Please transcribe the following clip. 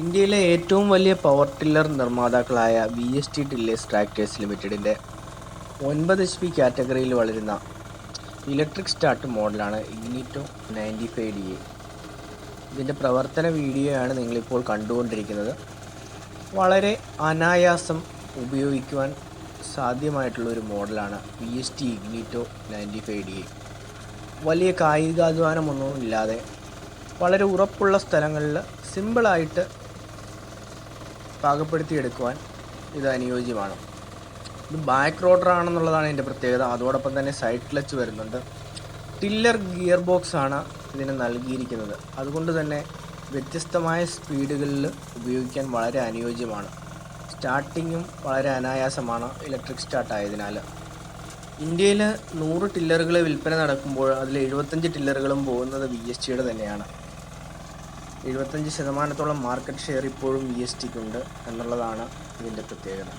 ഇന്ത്യയിലെ ഏറ്റവും വലിയ power tiller നിർമ്മാതാക്കളായ V S T tillers tractors ലിമിറ്റഡിന്റെ ഒൻപത് എച്ച് പി കാറ്റഗറിയിൽ വളരുന്ന ഇലക്ട്രിക് സ്റ്റാർട്ട് മോഡലാണ് Ignito ninety five D A ഇതിന്റെ പ്രവർത്തന വീഡിയോയാണ് നിങ്ങളിപ്പോൾ കണ്ടുകൊണ്ടിരിക്കുന്നത്. വളരെ അനായാസം ഉപയോഗിക്കുവാൻ സാധ്യമായിട്ടുള്ള ഒരു മോഡലാണ് V S T Ignito ninety five D A വലിയ കായികാധ്വാനമൊന്നും ഇല്ലാതെ വളരെ ഉറപ്പുള്ള സ്ഥലങ്ങളിൽ സിമ്പിളായിട്ട് പാകപ്പെടുത്തിയെടുക്കുവാൻ ഇത് അനുയോജ്യമാണ്. ഇത് ബാക്ക് റോഡർ ആണെന്നുള്ളതാണ് ഇതിന്റെ പ്രത്യേകത. അതോടൊപ്പം തന്നെ സൈഡ് ക്ലച്ച് വരുന്നുണ്ട്. ടില്ലർ ഗിയർ ബോക്സ് ആണ് ഇതിന് നൽകിയിരിക്കുന്നത്. അതുകൊണ്ട് തന്നെ വ്യത്യസ്തമായ സ്പീഡുകളിൽ ഉപയോഗിക്കാൻ വളരെ അനുയോജ്യമാണ്. സ്റ്റാർട്ടിങ്ങും വളരെ അനായാസമാണ് ഇലക്ട്രിക് സ്റ്റാർട്ട് ആയതിനാൽ. ഇന്ത്യയിൽ നൂറ് ടില്ലറുകൾ വിൽപ്പന നടക്കുമ്പോൾ അതിൽ എഴുപത്തഞ്ച് ടില്ലറുകളും പോകുന്നത് വി എസ് ടിയുടെ തന്നെയാണ്. എഴുപത്തഞ്ച് ശതമാനത്തോളം മാർക്കറ്റ് ഷെയർ ഇപ്പോഴും വി എസ് ടിക്കുണ്ട് എന്നുള്ളതാണ് ഇതിന്റെ പ്രത്യേകത.